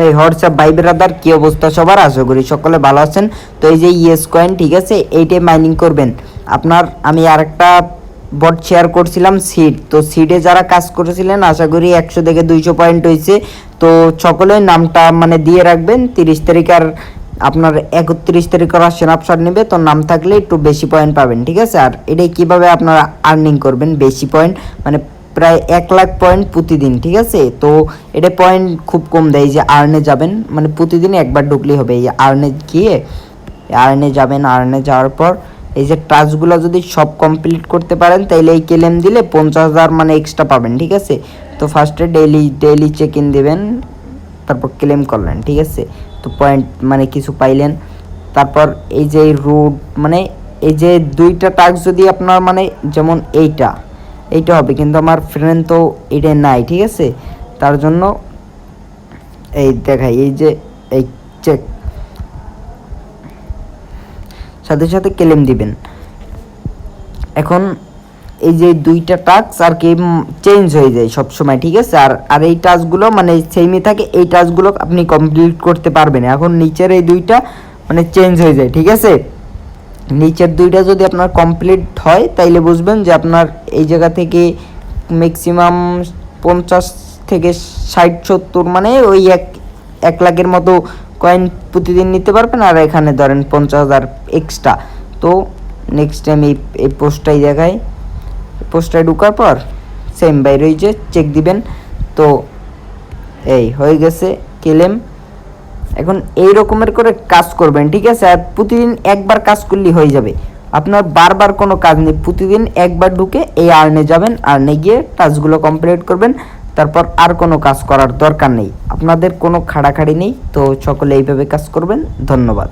এই হোয়াটসঅ্যাপ ভাই ব্রাদার, কী অবস্থা সবার? আশা করি সকলে ভালো আছেন। তো এই যে ইয়েস কয়েন, ঠিক আছে, এইটাই মাইনিং করবেন। আপনার, আমি আরেকটা বট শেয়ার করছিলাম সিড তো সিডে যারা কাজ করেছিলেন, আশা করি একশো থেকে দুইশো পয়েন্ট হয়েছে। তো সকলে নামটা মানে দিয়ে রাখবেন। তিরিশ তারিখ আর আপনার একত্রিশ তারিখ ওরা স্ন্যাপশট নেবে। তো নাম থাকলে একটু বেশি পয়েন্ট পাবেন, ঠিক আছে? আর এটাই কীভাবে আপনারা আর্নিং করবেন, বেশি পয়েন্ট মানে প্রায় এক লাখ পয়েন্ট প্রতিদিন, ঠিক আছে? তো এটা পয়েন্ট খুব কম দেয় যে আর্নে যাবেন। মানে প্রতিদিন একবার ঢুকলেই হবে। এই আর্নে গিয়ে আর্নে যাবেন আর্নে যাওয়ার পর, এই যে টাচগুলো যদি সব কমপ্লিট করতে পারেন, তাইলে এই ক্লেম দিলে পঞ্চাশ হাজার মানে এক্সট্রা পাবেন, ঠিক আছে? তো ফার্স্টে ডেইলি ডেইলি চেক ইন দেবেন, তারপর ক্লেম করলেন, ঠিক আছে? তো পয়েন্ট মানে কিছু পাইলেন। তারপর এই যে রুট মানে এই যে দুইটা টাস্ক যদি আপনার মানে যেমন এইটা এইটা হবে, কিন্তু আমার ফ্রেন্ড তো এটা নাই, ঠিক আছে? তার জন্য এই দেখাই, এই যে, এই চেক সাথে সাথে ক্লেম দিবেন। এখন এই যে দুইটা টাস্ক আর কি চেঞ্জ হয়ে যায় সব সময় ঠিক আছে? আর আর এই টাস্কগুলো মানে সেমই থাকে, এই টাস্কগুলো আপনি কমপ্লিট করতে পারবেন। এখন নিচের এই দুইটা মানে চেঞ্জ হয়ে যায়, ঠিক আছে? নিচের দুইটা যদি আপনার কমপ্লিট হয়, তাইলে বুঝবেন যে আপনার এই জায়গা থেকে ম্যাক্সিমাম পঞ্চাশ থেকে ষাট, সত্তর মানে ওই এক এক লাখের মতো কয়েন প্রতিদিন নিতে পারবেন। আর এখানে ধরেন পঞ্চাশ হাজার এক্সট্রা তো নেক্সট টাইম এই এই পোস্টটাই দেখায় পোস্টটায় ঢুকার পর সেম বাইরে যে চেক দিবেন। তো এই হয়ে গেছে কেলেম এখন এই রকমের করে কাজ করবেন, ঠিক আছে? আর প্রতিদিন একবার কাজ করলে হয়ে যাবে। আপনার বারবার কোনো কাজ নেই, প্রতিদিন একবার ঢুকে এই আর্নে যাবেন আর্নে গিয়ে টাস্কগুলো কমপ্লিট করবেন। তারপর আর কোনো কাজ করার দরকার নেই। আপনাদের কোনো খাড়াখাড়ি নেই, তো সকলে এইভাবে কাজ করবেন। ধন্যবাদ।